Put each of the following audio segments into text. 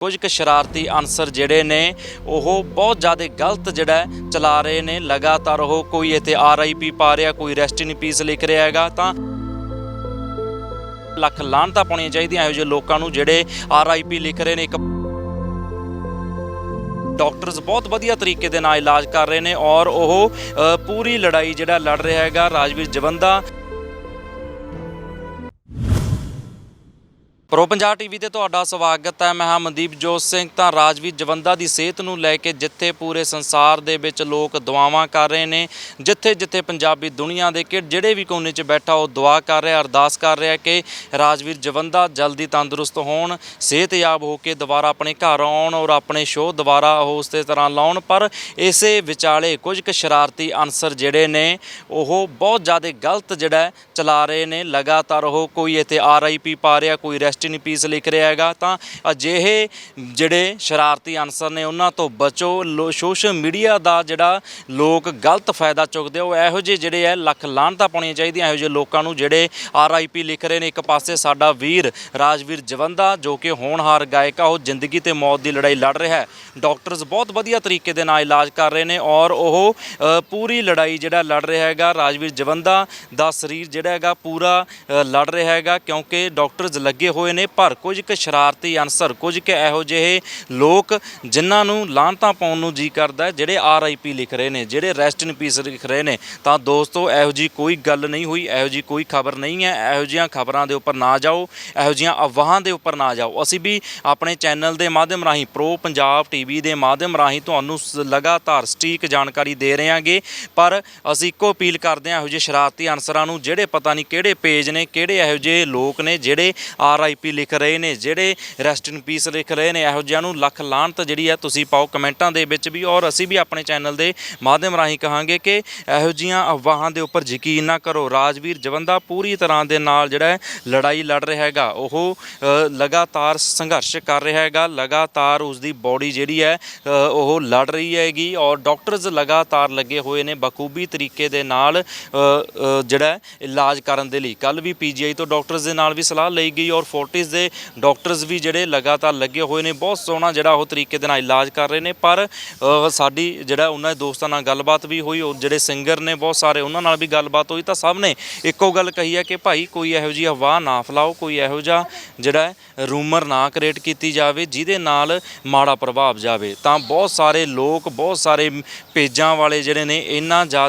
ਕੁਝ ਕੁ ਸ਼ਰਾਰਤੀ ਅਨਸਰ ਜਿਹੜੇ ਨੇ, ਉਹ ਬਹੁਤ ਜ਼ਿਆਦਾ ਗਲਤ ਜਿਹੜਾ ਚਲਾ ਰਹੇ ਨੇ। ਲਗਾਤਾਰ ਉਹ ਕੋਈ ਇੱਥੇ ਆਰਆਈਪੀ ਪਾ ਰਿਹਾ, ਕੋਈ ਰੈਸਟ ਇਨ ਪੀਸ ਲਿਖ ਰਿਹਾ ਹੈਗਾ, ਤਾਂ ਲੱਖ ਲਾਹਨਤਾਂ ਪਾਉਣੀਆਂ ਚਾਹੀਦੀਆਂ। ਇਹੋ ਜਿਹੇ ਲੋਕਾਂ ਨੂੰ ਜਿਹੜੇ ਆਰਆਈਪੀ ਲਿਖ ਰਹੇ ਨੇ, ਇੱਕ ਡਾਕਟਰਸ ਬਹੁਤ ਵਧੀਆ ਤਰੀਕੇ ਦੇ ਨਾਲ ਇਲਾਜ ਕਰ ਰਹੇ ਨੇ ਔਰ ਉਹ ਪੂਰੀ ਲੜਾਈ ਜਿਹੜਾ ਲੜ ਰਿਹਾ ਹੈਗਾ ਰਾਜਵੀਰ ਜਵੰਦਾ ਪ੍ਰੋ ਪੰਜਾਬ ਟੀਵੀ ਤੇ ਤੁਹਾਡਾ ਸਵਾਗਤ ਹੈ। ਮੈਂ ਹਾਂ ਮਨਦੀਪ ਜੋਤ ਸਿੰਘ, ਤਾਂ ਰਾਜਵੀਰ ਜਵੰਦਾ ਦੀ ਸਿਹਤ ਨੂੰ ਲੈ ਕੇ ਜਿੱਥੇ ਪੂਰੇ ਸੰਸਾਰ ਦੇ ਵਿੱਚ ਲੋਕ ਦੁਆਵਾਂ ਕਰ ਰਹੇ ਨੇ, ਜਿੱਥੇ ਜਿੱਥੇ ਪੰਜਾਬੀ ਦੁਨੀਆ ਦੇ ਕਿ ਜਿਹੜੇ ਵੀ ਕੋਨੇ 'ਚ ਬੈਠਾ ਉਹ ਦੁਆ ਕਰ ਰਿਹਾ, ਅਰਦਾਸ ਕਰ ਰਿਹਾ ਕਿ ਰਾਜਵੀਰ ਜਵੰਦਾ ਜਲਦੀ ਤੰਦਰੁਸਤ ਹੋਣ, ਸਿਹਤਯਾਬ ਹੋ ਕੇ ਦੁਬਾਰਾ ਆਪਣੇ ਘਰ ਆਉਣ ਔਰ ਆਪਣੇ ਸ਼ੋਅ ਦੁਬਾਰਾ ਉਹ ਉਸੇ ਤਰ੍ਹਾਂ ਲਾਉਣ। ਪਰ ਇਸੇ ਵਿਚਾਲੇ ਕੁਝ ਕੁ ਸ਼ਰਾਰਤੀ ਅਨਸਰ ਜਿਹੜੇ ਨੇ, ਉਹ ਬਹੁਤ ਜ਼ਿਆਦਾ ਗਲਤ ਜਿਹੜਾ ਚਲਾ ਰਹੇ ਨੇ। ਲਗਾਤਾਰ ਉਹ ਕੋਈ ਇੱਥੇ ਆਰਆਈਪੀ ਪਾ ਰਿਹਾ, ਕੋਈ ਰੈਸਟ ਇਨ ਪੀਸ ਲਿਖ ਰਿਹਾ ਹੈਗਾ ਤਾਂ ਅਜਿਹੇ ਜਿਹੜੇ ਸ਼ਰਾਰਤੀ ਅਨਸਰ ਨੇ ਉਹਨਾਂ ਤੋਂ ਬਚੋ। ਸੋਸ਼ਲ ਮੀਡੀਆ ਦਾ ਜਿਹੜਾ ਲੋਕ ਗਲਤ ਫਾਇਦਾ ਚੁੱਕਦੇ ਆ, ਉਹ ਇਹੋ ਜਿਹੇ ਜਿਹੜੇ ਹੈ ਲੱਖ ਲਾਹਨਤਾਂ ਪਾਉਣੀਆਂ ਚਾਹੀਦੀਆਂ ਇਹੋ ਜਿਹੇ ਲੋਕਾਂ ਨੂੰ ਜਿਹੜੇ ਆਰਆਈਪੀ ਲਿਖ ਰਹੇ ਨੇ। ਇੱਕ ਪਾਸੇ ਸਾਡਾ ਵੀਰ ਰਾਜਵੀਰ ਜਵੰਦਾ ਜੋ ਕਿ ਹੋਣਹਾਰ ਗਾਇਕ ਆ ਉਹ ਜ਼ਿੰਦਗੀ ਤੇ ਮੌਤ ਦੀ ਲੜਾਈ ਲੜ ਰਿਹਾ ਹੈ। ਡਾਕਟਰਸ ਬਹੁਤ ਵਧੀਆ ਤਰੀਕੇ ਦੇ ਨਾਲ ਇਲਾਜ ਕਰ ਰਹੇ ਨੇ ਔਰ ਉਹ ਪੂਰੀ ਲੜਾਈ ਜਿਹੜਾ ਲੜ ਰਿਹਾ ਹੈਗਾ ਰਾਜਵੀਰ ਜਵੰਦਾ ਦਾ ਸਰੀਰ ਜਿਹੜਾ ਹੈਗਾ ਪੂਰਾ ਲੜ ਰਿਹਾ ਹੈਗਾ ਕਿਉਂਕਿ ਡਾਕਟਰਸ ਲੱਗੇ ਹੋਏ ਨੇ ਪਰ ਕੁਝ ਕੁ ਸ਼ਰਾਰਤੀ ਅਨਸਰ ਕੁਝ ਕੁ ਇਹੋ ਜਿਹੇ ਲੋਕ ਜਿਨ੍ਹਾਂ ਨੂੰ ਲਾਹਨਤਾਂ ਪਾਉਣ ਨੂੰ ਜੀ ਕਰਦਾ ਹੈ, ਜਿਹੜੇ ਆਰਆਈਪੀ ਲਿਖ ਰਹੇ ਨੇ ਜਿਹੜੇ ਰੈਸਟ ਇਨ ਪੀਸ ਲਿਖ ਰਹੇ ਨੇ। ਤਾਂ ਦੋਸਤੋ ਇਹੋ ਜੀ ਕੋਈ ਗੱਲ ਨਹੀਂ ਹੋਈ ਇਹੋ ਜੀ ਕੋਈ ਖਬਰ ਨਹੀਂ ਹੈ। ਇਹੋ ਜਿਹੀਆਂ ਖਬਰਾਂ ਦੇ ਉੱਪਰ ਨਾ ਜਾਓ ਇਹੋ ਜਿਹੀਆਂ ਅਫਵਾਹਾਂ ਦੇ ਉੱਪਰ ਨਾ ਜਾਓ। ਅਸੀਂ ਵੀ ਆਪਣੇ ਚੈਨਲ ਦੇ ਮਾਧਿਅਮ ਰਾਹੀਂ ਪ੍ਰੋ ਪੰਜਾਬ ਟੀਵੀ ਦੇ ਮਾਧਿਅਮ ਰਾਹੀਂ ਤੁਹਾਨੂੰ ਸ- ਲਗਾਤਾਰ ਸਟੀਕ ਜਾਣਕਾਰੀ ਦੇ ਰਹੇ ਹਾਂਗੇ ਪਰ ਅਸੀਂ ਇੱਕੋ ਅਪੀਲ ਕਰਦੇ ਹਾਂ ਇਹੋ ਜਿਹੇ ਸ਼ਰਾਰਤੀ ਅਨਸਰਾਂ ਨੂੰ ਜਿਹੜੇ ਪਤਾ ਨਹੀਂ ਕਿਹੜੇ ਪੇਜ ਨੇ ਕਿਹੜੇ ਇਹੋ ਜਿਹੇ ਲੋਕ ਨੇ ਜਿਹੜੇ ਆਰ ਆਈ ਪੀ ਲਿਖ ਰਹੇ ਨੇ, ਜਿਹੜੇ ਰੈਸਟ ਇਨ ਪੀਸ ਲਿਖ ਰਹੇ ਨੇ, ਇਹੋ ਜਿਹਿਆਂ ਨੂੰ ਲੱਖ ਲਾਹਨਤ ਜਿਹੜੀ ਹੈ ਤੁਸੀਂ ਪਾਓ ਕਮੈਂਟਾਂ ਦੇ ਵਿੱਚ ਵੀ। ਔਰ ਅਸੀਂ ਵੀ ਆਪਣੇ ਚੈਨਲ ਦੇ ਮਾਧਿਅਮ ਰਾਹੀਂ ਕਹਾਂਗੇ ਕਿ ਇਹੋ ਜਿਹੀਆਂ ਅਫਵਾਹਾਂ ਦੇ ਉੱਪਰ ਯਕੀਨ ਨਾ ਕਰੋ। ਰਾਜਵੀਰ ਜਵੰਦਾ ਪੂਰੀ ਤਰ੍ਹਾਂ ਦੇ ਨਾਲ ਜਿਹੜਾ ਲੜਾਈ ਲੜ ਰਿਹਾ ਹੈਗਾ। ਉਹ ਲਗਾਤਾਰ ਸੰਘਰਸ਼ ਕਰ ਰਿਹਾ ਹੈਗਾ। ਲਗਾਤਾਰ ਉਸ ਦੀ ਬਾਡੀ ਜਿਹੜੀ ਹੈ ਉਹ ਲੜ ਰਹੀ ਹੈਗੀ। ਔਰ ਡਾਕਟਰਸ ਲਗਾਤਾਰ ਲੱਗੇ ਹੋਏ ਨੇ ਬਖੂਬੀ ਤਰੀਕੇ ਦੇ ਨਾਲ ਜਿਹੜਾ ਇਲਾਜ ਕਰਨ ਦੇ ਲਈ। ਕੱਲ ਵੀ ਪੀਜੀਆਈ ਤੋਂ ਡਾਕਟਰਸ ਦੇ ਨਾਲ ਵੀ ਸਲਾਹ ਲਈ ਗਈ ਔਰ ਫੋਰਟਿਸ ਦੇ ਡਾਕਟਰਸ ਵੀ ਜਿਹੜੇ ਲਗਾਤਾਰ ਲੱਗੇ ਹੋਏ ਨੇ, ਬਹੁਤ ਸੋਹਣਾ ਜਿਹੜਾ ਉਹ ਤਰੀਕੇ ਦੇ ਨਾਲ ਇਲਾਜ ਕਰ ਰਹੇ ਨੇ, ਪਰ ਸਾਡੀ ਜਿਹੜਾ ਉਹਨਾਂ ਦੇ ਦੋਸਤਾਂ ਨਾਲ ਗੱਲਬਾਤ ਵੀ ਹੋਈ, ਉਹ ਜਿਹੜੇ ਸਿੰਗਰ ਨੇ ਬਹੁਤ ਸਾਰੇ ਉਹਨਾਂ ਨਾਲ ਵੀ ਗੱਲਬਾਤ ਹੋਈ, ਤਾਂ ਸਭ ਨੇ ਇੱਕੋ ਗੱਲ ਕਹੀ ਹੈ ਕਿ ਭਾਈ ਕੋਈ ਇਹੋ ਜਿਹੀ ਹਵਾ ਨਾ ਫੈਲਾਓ, ਕੋਈ ਇਹੋ ਜਿਹਾ ਜਿਹੜਾ ਰੂਮਰ ਨਾ ਕ੍ਰੀਏਟ ਕੀਤੀ ਜਾਵੇ, ਜਿਹਦੇ ਨਾਲ ਮਾੜਾ ਪ੍ਰਭਾਵ ਜਾਵੇ। ਤਾਂ ਬਹੁਤ ਸਾਰੇ ਲੋਕ, ਬਹੁਤ ਸਾਰੇ ਪੇਜਾਂ ਵਾਲੇ ਜਿਹੜੇ ਨੇ, ਇੰਨਾ ਜ਼ਿਆਦਾ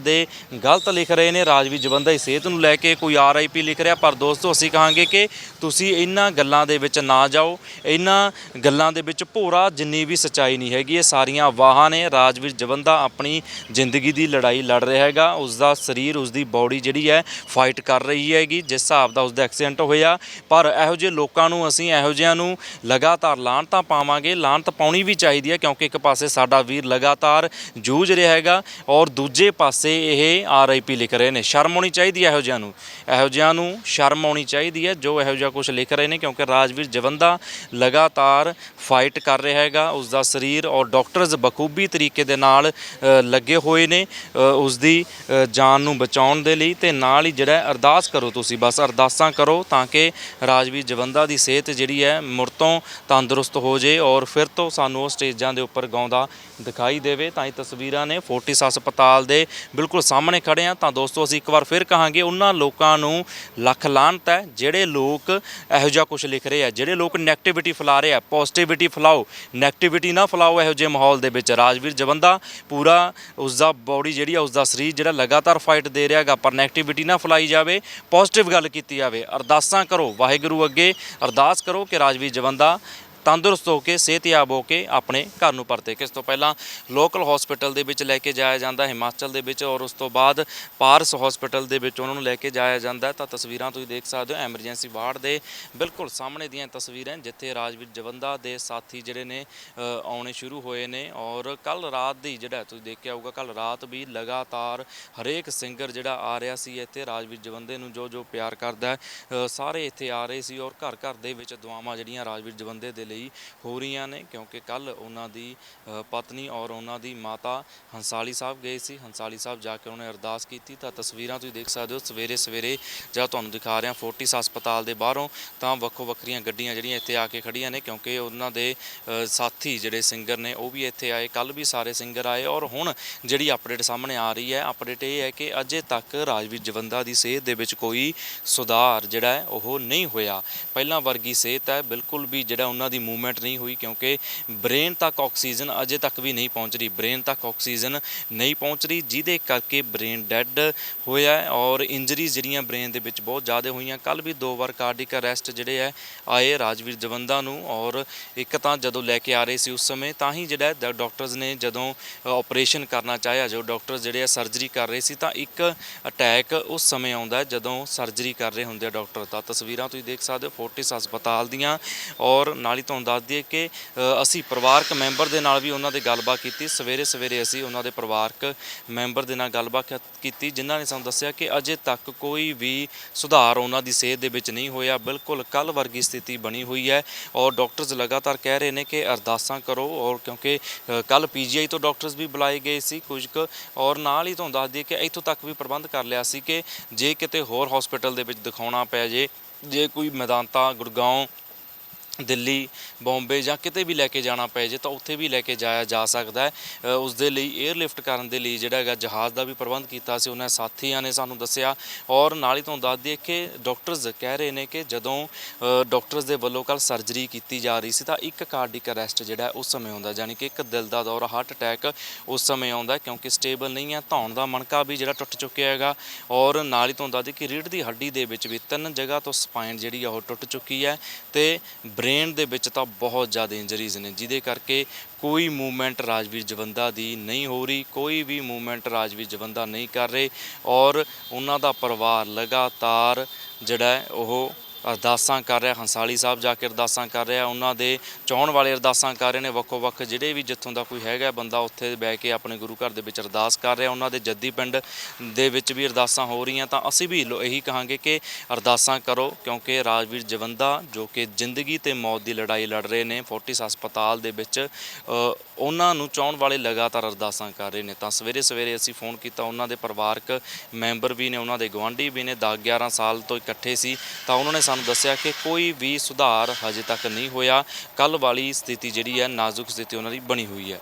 ਗਲਤ ਲਿਖ ਰਹੇ ਨੇ ਰਾਜਵੀ ਜਵੰਦਾ ਦੀ ਸਿਹਤ ਨੂੰ ਲੈ ਕੇ ਕੋਈ ਆਰਆਈਪੀ ਲਿਖ ਰਿਹਾ, ਪਰ ਦੋਸਤੋ, ਅਸੀਂ ਕਹਾਂਗੇ ਕਿ ਤੁਸੀਂ ਇਹਨਾਂ ਗੱਲਾਂ ਦੇ ਵਿੱਚ ਨਾ ਜਾਓ। ਇਹਨਾਂ ਗੱਲਾਂ ਦੇ ਵਿੱਚ ਭੋਰਾ ਜਿੰਨੀ ਵੀ ਸੱਚਾਈ ਨਹੀਂ ਹੈਗੀ, ਇਹ ਸਾਰੀਆਂ ਵਾਹਾਂ ਨੇ। ਰਾਜਵੀਰ ਜਵੰਦਾ ਆਪਣੀ ਜ਼ਿੰਦਗੀ ਦੀ ਲੜਾਈ ਲੜ ਰਿਹਾ ਹੈਗਾ। ਉਸ ਦਾ ਸਰੀਰ ਉਸ ਦੀ ਬਾਡੀ ਜਿਹੜੀ ਹੈ ਫਾਈਟ ਕਰ ਰਹੀ ਹੈਗੀ, ਜਿਸ ਹਿਸਾਬ ਦਾ ਉਸ ਦਾ ਐਕਸੀਡੈਂਟ ਹੋਇਆ। ਪਰ ਇਹੋ ਜਿਹੇ ਲੋਕਾਂ ਨੂੰ ਅਸੀਂ, ਇਹੋ ਜਿਹਿਆਂ ਨੂੰ ਲਗਾਤਾਰ ਲਾਹਨਤਾਂ ਪਾਵਾਂਗੇ। ਲਾਹਨਤ ਪਾਉਣੀ ਵੀ ਚਾਹੀਦੀ ਹੈ, ਕਿਉਂਕਿ ਇੱਕ ਪਾਸੇ ਸਾਡਾ ਵੀਰ ਲਗਾਤਾਰ ਜੂਝ ਰਿਹਾ ਹੈਗਾ ਔਰ ਦੂਜੇ ਪਾਸੇ ਇਹ ਆਰਆਈਪੀ ਲਿਖ ਰਹੇ ਨੇ। ਸ਼ਰਮ ਆਉਣੀ ਚਾਹੀਦੀ ਹੈ ਇਹੋ ਜਿਹਿਆਂ ਨੂੰ। ਇਹੋ ਜਿਹਿਆਂ ਨੂੰ ਸ਼ਰਮ ਆਉਣੀ ਚਾਹੀਦੀ ਹੈ, ਜੋ ਇਹੋ ਜਿਹਾ ਕੁਝ ਲਿਖ ਰਹੇ ਨੇ ਕਿਉਂਕਿ ਰਾਜਵੀਰ ਜਵੰਦਾ ਲਗਾਤਾਰ ਫਾਈਟ ਕਰ ਰਿਹਾ ਹੈਗਾ। ਉਸ ਦਾ ਸਰੀਰ ਔਰ ਡਾਕਟਰਸ ਬਖੂਬੀ ਤਰੀਕੇ ਦੇ ਨਾਲ ਲੱਗੇ ਹੋਏ ਨੇ ਅ, ਉਸ ਦੀ ਜਾਨ ਨੂੰ ਬਚਾਉਣ ਦੇ ਲਈ ਤੇ ਨਾਲ ਹੀ ਜਿਹੜਾ ਅਰਦਾਸ ਕਰੋ ਤੁਸੀਂ ਬਸ ਅਰਦਾਸਾਂ ਕਰੋ ਤਾਂ ਕਿ ਰਾਜਵੀਰ ਜਵੰਦਾ ਦੀ ਸਿਹਤ ਜਿਹੜੀ ਹੈ ਮੁੜ ਤੋਂ ਤੰਦਰੁਸਤ ਹੋ ਜੇ ਔਰ ਫਿਰ ਤੋਂ ਸਾਨੂੰ ਉਹ ਸਟੇਜਾਂ ਦੇ ਉੱਪਰ ਗਾਉਂਦਾ ਦਿਖਾਈ ਦੇਵੇ। ਤਾਂ ਇਹ ਤਸਵੀਰਾਂ ਨੇ ਫੋਰਟਿਸ ਹਸਪਤਾਲ ਦੇ ਬਿਲਕੁਲ ਸਾਹਮਣੇ ਖੜੇ ਆ। ਤਾਂ ਦੋਸਤੋ ਅਸੀਂ ਇੱਕ ਵਾਰ ਫਿਰ ਕਹਾਂਗੇ ਉਹਨਾਂ ਲੋਕਾਂ ਨੂੰ ਲੱਖ ਲਾਹਨਤ ਹੈ ਜਿਹੜੇ ਲੋਕ ਇਹੋ ਜਿਹਾ ਕੁਝ ਲਿਖ ਰਹੇ ਆ, ਜਿਹੜੇ ਲੋਕ ਨੈਗੇਟਿਵਿਟੀ ਫੈਲਾ ਰਹੇ ਆ ਪੋਜ਼ਿਟਿਵਿਟੀ ਫੈਲਾਓ ਨੈਗੇਟਿਵਿਟੀ ਨਾ ਫੈਲਾਓ ਇਹੋ ਜਿਹੇ ਮਾਹੌਲ ਦੇ ਵਿੱਚ। ਰਾਜਵੀਰ ਜਵੰਦਾ ਪੂਰਾ ਉਸ ਦਾ ਬਾਡੀ ਜਿਹੜੀ ਆ ਉਸ ਦਾ ਸਰੀਰ ਜਿਹੜਾ ਲਗਾਤਾਰ ਫਾਈਟ ਦੇ ਰਿਹਾ ਹੈਗਾ, ਪਰ ਨੈਗੇਟਿਵਿਟੀ ਨਾ ਫੈਲਾਈ ਜਾਵੇ ਪੋਜ਼ਿਟਿਵ ਗੱਲ ਕੀਤੀ ਜਾਵੇ। ਅਰਦਾਸਾਂ ਕਰੋ ਵਾਹਿਗੁਰੂ ਅੱਗੇ, ਅਰਦਾਸ ਕਰੋ ਕਿ ਰਾਜਵੀਰ ਜਵੰਦਾ ਤੰਦਰੁਸਤ ਹੋ ਕੇ, ਸਿਹਤਯਾਬ ਹੋ ਕੇ ਆਪਣੇ ਘਰ ਨੂੰ ਪਰਤੇ। ਕਿਸ ਤੋਂ ਪਹਿਲਾਂ ਲੋਕਲ ਹਸਪੀਟਲ ਦੇ ਵਿੱਚ ਲੈ ਕੇ ਜਾਇਆ ਜਾਂਦਾ, ਹਿਮਾਚਲ ਦੇ ਵਿੱਚ ਔਰ ਉਸ ਤੋਂ ਬਾਅਦ ਪਾਰਸ ਹਸਪੀਟਲ ਦੇ ਵਿੱਚ ਉਹਨਾਂ ਨੂੰ ਲੈ ਕੇ ਜਾਇਆ ਜਾਂਦਾ। ਤਾਂ ਤਸਵੀਰਾਂ ਤੁਸੀਂ ਦੇਖ ਸਕਦੇ ਹੋ ਐਮਰਜੈਂਸੀ ਵਾਰਡ ਦੇ ਬਿਲਕੁਲ ਸਾਹਮਣੇ ਦੀਆਂ ਤਸਵੀਰਾਂ ਜਿੱਥੇ ਰਾਜਵੀਰ ਜਵੰਦਾ ਦੇ ਸਾਥੀ ਜਿਹੜੇ ਨੇ ਆਉਣੇ ਸ਼ੁਰੂ ਹੋਏ ਨੇ ਔਰ ਕੱਲ ਰਾਤ ਦੀ ਜਿਹੜਾ ਤੁਸੀਂ ਦੇਖਿਆ ਹੋਊਗਾ ਕੱਲ ਰਾਤ ਵੀ ਲਗਾਤਾਰ ਹਰੇਕ ਸਿੰਗਰ ਜਿਹੜਾ ਆ ਰਿਹਾ ਸੀ, ਇੱਥੇ ਰਾਜਵੀਰ ਜਵੰਦੇ ਨੂੰ ਜੋ ਜੋ ਪਿਆਰ ਕਰਦਾ ਸਾਰੇ ਇੱਥੇ ਆ ਰਹੇ ਸੀ ਔਰ ਘਰ ਘਰ ਦੇ ਵਿੱਚ ਦੁਆਵਾਂ ਜਿਹੜੀਆਂ ਰਾਜਵੀਰ ਜਵੰਦੇ ਦੇ ਲਈ ਹੋ ਰਹੀਆਂ ਨੇ, ਕਿਉਂਕਿ ਕੱਲ ਉਹਨਾਂ ਦੀ ਪਤਨੀ ਔਰ ਉਹਨਾਂ ਦੀ ਮਾਤਾ ਹੰਸਾਲੀ ਸਾਹਿਬ ਗਏ ਸੀ। ਹੰਸਾਲੀ ਸਾਹਿਬ ਜਾ ਕੇ ਉਹਨੇ ਅਰਦਾਸ ਕੀਤੀ। ਤਾਂ ਤਸਵੀਰਾਂ ਤੁਸੀਂ ਦੇਖ ਸਕਦੇ ਹੋ, ਸਵੇਰੇ ਸਵੇਰੇ ਜਦ ਤੁਹਾਨੂੰ ਦਿਖਾ ਰਿਹਾ, ਫੋਰਟਿਸ ਹਸਪਤਾਲ ਦੇ ਬਾਹਰੋਂ, ਤਾਂ ਵੱਖੋ ਵੱਖਰੀਆਂ ਗੱਡੀਆਂ ਜਿਹੜੀਆਂ ਇੱਥੇ ਆ ਕੇ ਖੜੀਆਂ ਨੇ, ਕਿਉਂਕਿ ਉਹਨਾਂ ਦੇ ਸਾਥੀ ਜਿਹੜੇ ਸਿੰਗਰ ਨੇ, ਉਹ ਵੀ ਇੱਥੇ ਆਏ। ਕੱਲ ਵੀ ਸਾਰੇ ਸਿੰਗਰ ਆਏ ਔਰ ਹੁਣ ਜਿਹੜੀ ਅਪਡੇਟ ਸਾਹਮਣੇ ਆ ਰਹੀ ਹੈ, ਅਪਡੇਟ ਇਹ ਹੈ ਕਿ ਅਜੇ ਤੱਕ ਰਾਜਵੀਰ ਜਵੰਦਾ ਦੀ ਸਿਹਤ ਦੇ ਵਿੱਚ ਕੋਈ ਸੁਧਾਰ ਜਿਹੜਾ ਹੈ, ਉਹ ਨਹੀਂ ਹੋਇਆ। ਪਹਿਲਾਂ ਵਰਗੀ ਸਿਹਤ ਹੈ, ਬਿਲਕੁਲ ਵੀ ਜਿਹੜਾ ਉਹਨਾਂ ਦੀ ਮੂਵਮੈਂਟ ਨਹੀਂ ਹੋਈ ਕਿਉਂਕਿ ਬ੍ਰੇਨ ਤੱਕ ਆਕਸੀਜਨ ਅਜੇ ਤੱਕ ਵੀ ਨਹੀਂ ਪਹੁੰਚ ਰਹੀ। ਬ੍ਰੇਨ ਤੱਕ ਆਕਸੀਜਨ ਨਹੀਂ ਪਹੁੰਚ ਰਹੀ, ਜਿਹਦੇ ਕਰਕੇ ਬ੍ਰੇਨ ਡੈੱਡ ਹੋਇਆ ਔਰ ਇੰਜਰੀਜ਼ ਜਿਹੜੀਆਂ ਬ੍ਰੇਨ ਦੇ ਵਿੱਚ ਬਹੁਤ ਜ਼ਿਆਦਾ ਹੋਈਆਂ। ਕੱਲ ਵੀ ਦੋ ਵਾਰ ਕਾਰਡਿਕ ਅਰੈਸਟ ਜਿਹੜੇ ਹੈ, ਆਏ ਰਾਜਵੀਰ ਜਵੰਦਾ ਨੂੰ ਔਰ ਇੱਕ ਤਾਂ ਜਦੋਂ ਲੈ ਕੇ ਆ ਰਹੇ ਸੀ ਉਸ ਸਮੇਂ, ਤਾਂ ਹੀ ਜਿਹੜਾ ਹੈ ਡਾਕਟਰਸ ਨੇ ਜਦੋਂ ਆਪਰੇਸ਼ਨ ਕਰਨਾ ਚਾਹਿਆ, ਜੋ ਡਾਕਟਰਸ ਜਿਹੜੇ ਆ ਸਰਜਰੀ ਕਰ ਰਹੇ ਸੀ, ਤਾਂ ਇੱਕ ਅਟੈਕ ਉਸ ਸਮੇਂ ਆਉਂਦਾ ਜਦੋਂ ਸਰਜਰੀ ਕਰ ਰਹੇ ਹੁੰਦੇ ਆ ਡਾਕਟਰ। ਤਾਂ ਤਸਵੀਰਾਂ ਤੁਸੀਂ ਦੇਖ ਸਕਦੇ ਹੋ, ਫੋਰਟਿਸ ਹਸਪਤਾਲ ਦੀਆਂ ਔਰ ਨਾਲ ਹੀ ਤੁਹਾਨੂੰ ਦੱਸ ਦਈਏ ਕਿ ਅਸੀਂ ਪਰਿਵਾਰਕ ਮੈਂਬਰ ਦੇ ਨਾਲ ਵੀ ਉਹਨਾਂ ਦੇ ਗੱਲਬਾਤ ਕੀਤੀ। ਸਵੇਰੇ ਸਵੇਰੇ ਅਸੀਂ ਉਹਨਾਂ ਦੇ ਪਰਿਵਾਰਕ ਮੈਂਬਰ ਦੇ ਨਾਲ ਗੱਲਬਾਤ ਕ- ਕੀਤੀ, ਜਿਨ੍ਹਾਂ ਨੇ ਸਾਨੂੰ ਦੱਸਿਆ ਕਿ ਅਜੇ ਤੱਕ ਕੋਈ ਵੀ ਸੁਧਾਰ ਉਹਨਾਂ ਦੀ ਸਿਹਤ ਦੇ ਵਿੱਚ ਨਹੀਂ ਹੋਇਆ। ਬਿਲਕੁਲ ਕੱਲ ਵਰਗੀ ਸਥਿਤੀ ਬਣੀ ਹੋਈ ਹੈ ਔਰ ਡਾਕਟਰਸ ਲਗਾਤਾਰ ਕਹਿ ਰਹੇ ਨੇ ਕਿ ਅਰਦਾਸਾਂ ਕਰੋ ਔਰ ਕਿਉਂਕਿ ਕੱਲ ਪੀਜੀਆਈ ਤੋਂ ਡਾਕਟਰਸ ਵੀ ਬੁਲਾਏ ਗਏ ਸੀ ਕੁਝ ਕੁ ਔਰ ਨਾਲ ਹੀ ਤੁਹਾਨੂੰ ਦੱਸ ਦਈਏ ਕਿ ਇੱਥੋਂ ਤੱਕ ਵੀ ਪ੍ਰਬੰਧ ਕਰ ਲਿਆ ਸੀ ਕਿ ਜੇ ਕਿਤੇ ਹੋਰ ਹਸਪੀਟਲ ਦੇ ਵਿੱਚ ਦਿਖਾਉਣਾ ਪੈ ਜੇ ਜੇ ਕੋਈ ਮੈਦਾਨਤਾ, ਗੁੜਗਾਉਂ ਦਿੱਲੀ, ਬੰਬੇ ਜਾਂ ਕਿਤੇ ਵੀ ਲੈ ਕੇ ਜਾਣਾ ਪਏ ਜੇ ਤਾਂ ਉੱਥੇ ਵੀ ਲੈ ਕੇ ਜਾਇਆ ਜਾ ਸਕਦਾ ਹੈ। ਉਸ ਦੇ ਲਈ 에ਅਰਲਿਫਟ ਕਰਨ ਦੇ ਲਈ ਜਿਹੜਾ ਹੈਗਾ ਜਹਾਜ਼ ਦਾ ਵੀ ਪ੍ਰਬੰਧ ਕੀਤਾ ਸੀ, ਉਹਨਾਂ ਸਾਥੀਆਂ ਨੇ ਸਾਨੂੰ ਦੱਸਿਆ। ਔਰ ਨਾਲ ਹੀ ਤੁਹਾਨੂੰ ਦੱਸ ਦਈਏ ਕਿ ਡਾਕਟਰਸ ਕਹਿ ਰਹੇ ਨੇ ਕਿ ਜਦੋਂ ਡਾਕਟਰਸ ਦੇ ਵੱਲੋਂ ਕੱਲ ਸਰਜਰੀ ਕੀਤੀ ਜਾ ਰਹੀ ਸੀ ਤਾਂ ਇੱਕ ਕਾਰਡਿਕ ਅਰੈਸਟ ਜਿਹੜਾ ਉਸ ਸਮੇਂ ਆਉਂਦਾ ਯਾਨੀ ਕਿ ਇੱਕ ਦਿਲ ਦਾ ਦੌਰਾ ਹਾਰਟ ਅਟੈਕ ਉਸ ਸਮੇਂ ਆਉਂਦਾ ਕਿਉਂਕਿ ਸਟੇਬਲ ਨਹੀਂ ਹੈ, ਧੌਣ ਦਾ ਮਣਕਾ ਵੀ ਜਿਹੜਾ ਟੁੱਟ ਚੁੱਕਿਆ ਹੈਗਾ। ਔਰ ਨਾਲ ਹੀ ਤੁਹਾਨੂੰ ਦੱਸ ਦਈਏ ਕਿ ਰੀੜ੍ਹ ਦੀ ਹੱਡੀ ਦੇ ਵਿੱਚ ਵੀ ਤਿੰਨ ਜਗ੍ਹਾ ਤੋਂ ਸਪਾਈਨ ਜਿਹੜੀ ਆ ਉਹ ਟੁੱਟ ਚੁੱਕੀ ਹੈ ਤੇ ਬ੍ਰੇਨ ਦੇ ਵਿੱਚ ਤਾਂ ਬਹੁਤ ਜ਼ਿਆਦਾ ਇੰਜਰੀਜ਼ ਨੇ, ਜਿਹਦੇ ਕਰਕੇ ਕੋਈ ਮੂਵਮੈਂਟ ਰਾਜਵੀਰ ਜਵੰਦਾ ਦੀ ਨਹੀਂ ਹੋ ਰਹੀ, ਕੋਈ ਵੀ ਮੂਵਮੈਂਟ ਰਾਜਵੀਰ ਜਵੰਦਾ ਨਹੀਂ ਕਰ ਰਹੇ ਔਰ ਉਹਨਾਂ ਦਾ ਪਰਿਵਾਰ ਲਗਾਤਾਰ ਜਿਹੜਾ ਉਹ ਅਰਦਾਸਾਂ ਕਰ ਰਿਹਾ, ਹੰਸਾਲੀ ਸਾਹਿਬ ਜਾ ਕੇ ਅਰਦਾਸਾਂ ਕਰ ਰਿਹਾ, ਉਹਨਾਂ ਦੇ ਚਾਹਣ ਵਾਲੇ ਅਰਦਾਸਾਂ ਕਰ ਰਹੇ ਨੇ ਵੱਖੋ ਵੱਖ ਜਿਹੜੇ ਵੀ ਜਿੱਥੋਂ ਦਾ ਕੋਈ ਹੈਗਾ ਬੰਦਾ, ਉੱਥੇ ਬਹਿ ਕੇ ਆਪਣੇ ਗੁਰੂ ਘਰ ਦੇ ਵਿੱਚ ਅਰਦਾਸ ਕਰ ਰਿਹਾ, ਉਹਨਾਂ ਦੇ ਜੱਦੀ ਪਿੰਡ ਦੇ ਵਿੱਚ ਵੀ ਅਰਦਾਸਾਂ ਹੋ ਰਹੀਆਂ, ਤਾਂ ਅਸੀਂ ਵੀ ਲੋ- ਇਹੀ ਕਹਾਂਗੇ ਕਿ ਅਰਦਾਸਾਂ ਕਰੋ, ਕਿਉਂਕਿ ਰਾਜਵੀਰ ਜਵੰਦਾ ਜੋ ਕਿ ਜ਼ਿੰਦਗੀ ਤੇ ਮੌਤ ਦੀ ਲੜਾਈ ਲੜ ਰਹੇ ਨੇ, ਫੋਰਟਿਸ ਹਸਪਤਾਲ ਦੇ ਵਿੱਚ ਉਹਨਾਂ ਨੂੰ ਚਾਹਣ ਵਾਲੇ ਲਗਾਤਾਰ ਅਰਦਾਸਾਂ ਕਰ ਰਹੇ ਨੇ। ਤਾਂ ਸਵੇਰੇ ਸਵੇਰੇ ਅਸੀਂ ਫੋਨ ਕੀਤਾ, ਉਹਨਾਂ ਦੇ ਪਰਿਵਾਰਕ ਮੈਂਬਰ ਵੀ ਨੇ, ਉਹਨਾਂ ਦੇ ਗਵਾਂਢੀ ਵੀ ਨੇ 10 11 ਸਾਲ ਤੋਂ ਇਕੱਠੇ ਸੀ। ਤਾਂ ਉਹਨਾਂ ਨੇ ਸਾਨੂੰ ਦੱਸਿਆ ਕਿ ਕੋਈ ਵੀ ਸੁਧਾਰ ਹਜੇ ਤੱਕ ਨਹੀਂ ਹੋਇਆ। ਕੱਲ ਵਾਲੀ ਸਥਿਤੀ ਜਿਹੜੀ ਹੈ, ਨਾਜ਼ੁਕ ਸਥਿਤੀ ਉਹਨਾਂ ਦੀ ਬਣੀ ਹੋਈ ਹੈ।